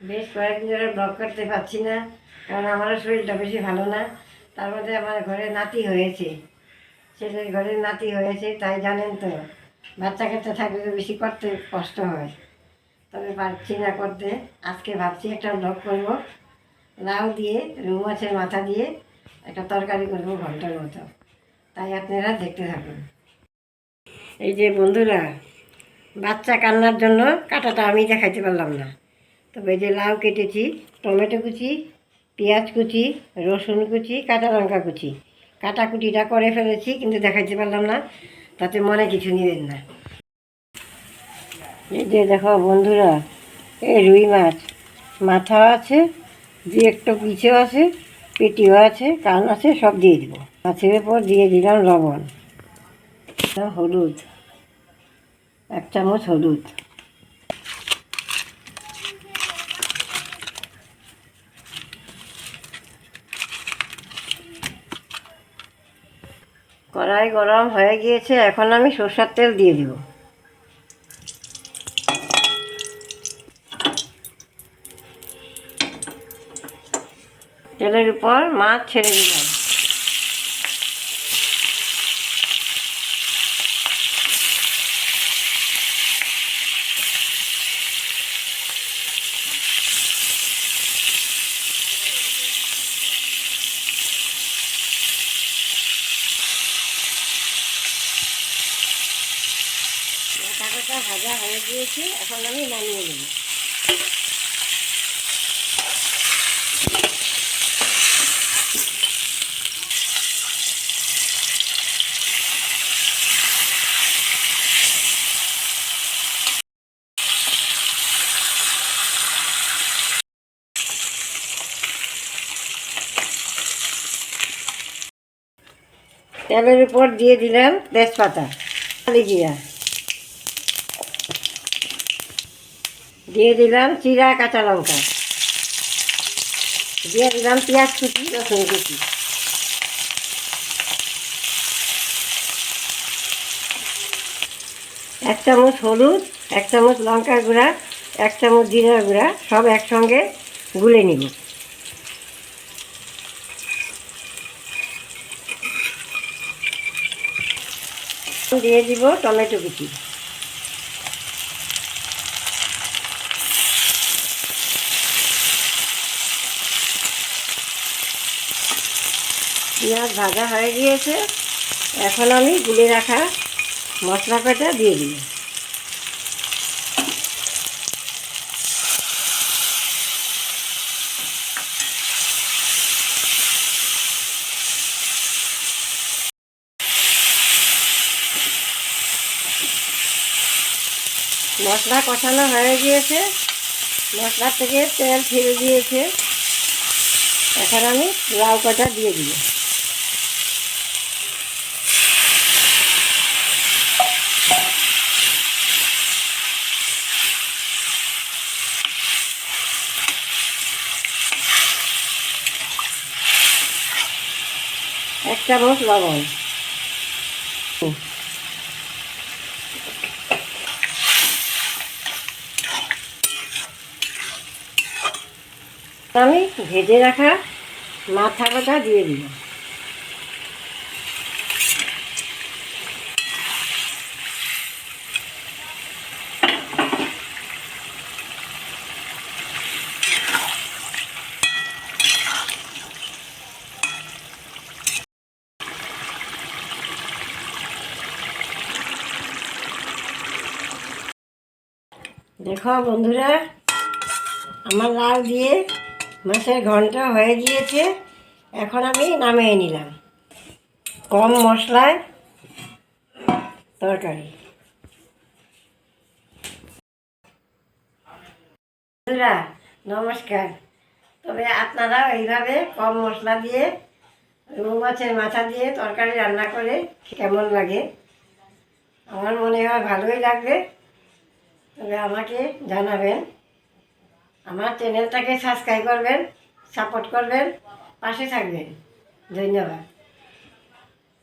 বেশ কয়েকদিন ধরে ব্লগ করতে পারছি না, কারণ আমারও শরীরটা বেশি ভালো না। তার মধ্যে আমার ঘরে নাতি হয়েছে। ছেলের ঘরে নাতি হয়েছে, তাই জানেন তো, বাচ্চা কাচ্চা থাকলে তো বেশি করতে কষ্ট হয়। তবে পারছি না করতে। আজকে ভাবছি একটা ব্লগ করব। লাউ দিয়ে, রুই মাছের মাথা দিয়ে একটা তরকারি করব ঘণ্টার মতো। তাই আপনারা দেখতে থাকুন। এই যে বন্ধুরা, বাচ্চা কান্নার জন্য কাটাটা আমি দেখাইতে পারলাম না। তবে যে লাউ কেটেছি, টমেটো কুচি, পেঁয়াজ কুচি, রসুন কুচি, কাঁচা লঙ্কা কুচি। কাটা কুটিটা করে ফেলেছি, কিন্তু দেখাইতে পারলাম না, তাতে মনে কিছু নেবেন না। এই যে দেখো বন্ধুরা, এই রুই মাছ। মাথা আছে দু একটু পিছেও আছে, পেটিও আছে, কান আছে, সব দিয়ে দিব। মাছের উপর দিয়ে দিলাম লবণ। হলুদ। এক চামচ হলুদ। কড়াই গরম হয়ে গিয়েছে, এখন আমি সরষের তেল দিয়ে দিব। তেলের উপর মাছ ছেড়ে দিলাম। মাথাটা ভাজা হয়ে গিয়েছে এখন আমি নামিয়ে নেব। তেলের উপর দিয়ে দিলাম তেজপাতা। কালি দিয়ে দিলাম চিরা কাঁচা লঙ্কা। দিয়ে দিলাম পেঁয়াজ কুচি, রসুন কুচি। এক চামচ হলুদ, এক চামচ লঙ্কার গুঁড়া, এক চামচ জিরার গুঁড়া, সব একসঙ্গে গুলে নিব। দিয়ে দিব টমেটো কুচি। পেঁয়াজ ভাজা হয়ে গিয়েছে। এখন আমি গুলে রাখা মশলা কটা দিয়ে দিই মশলা কষানো হয়ে গিয়েছে। মশলা থেকে তেল ফেলে দিয়েছে। এখন আমি লাউ কটা দিয়ে দিই এক চামচ লবণ আমি ভেজে রাখা মাথা কটা দিয়ে দিই দেখো বন্ধুরা, আমার লাউ দিয়ে মাছের ঘণ্টা হয়ে গিয়েছে, এখন আমি নামিয়ে নিলাম। কম মশলায় তরকারি। বন্ধুরা, নমস্কার। তবে আপনারা এইভাবে কম মশলা দিয়ে রৌ মাছের মাথা দিয়ে তরকারি রান্না করে কেমন লাগে? আমার মনে হয় ভালোই লাগবে। তবে আমাকে জানাবেন। আমার চ্যানেলটাকে সাবস্ক্রাইব করবেন সাপোর্ট করবেন পাশে থাকবেন। ধন্যবাদ।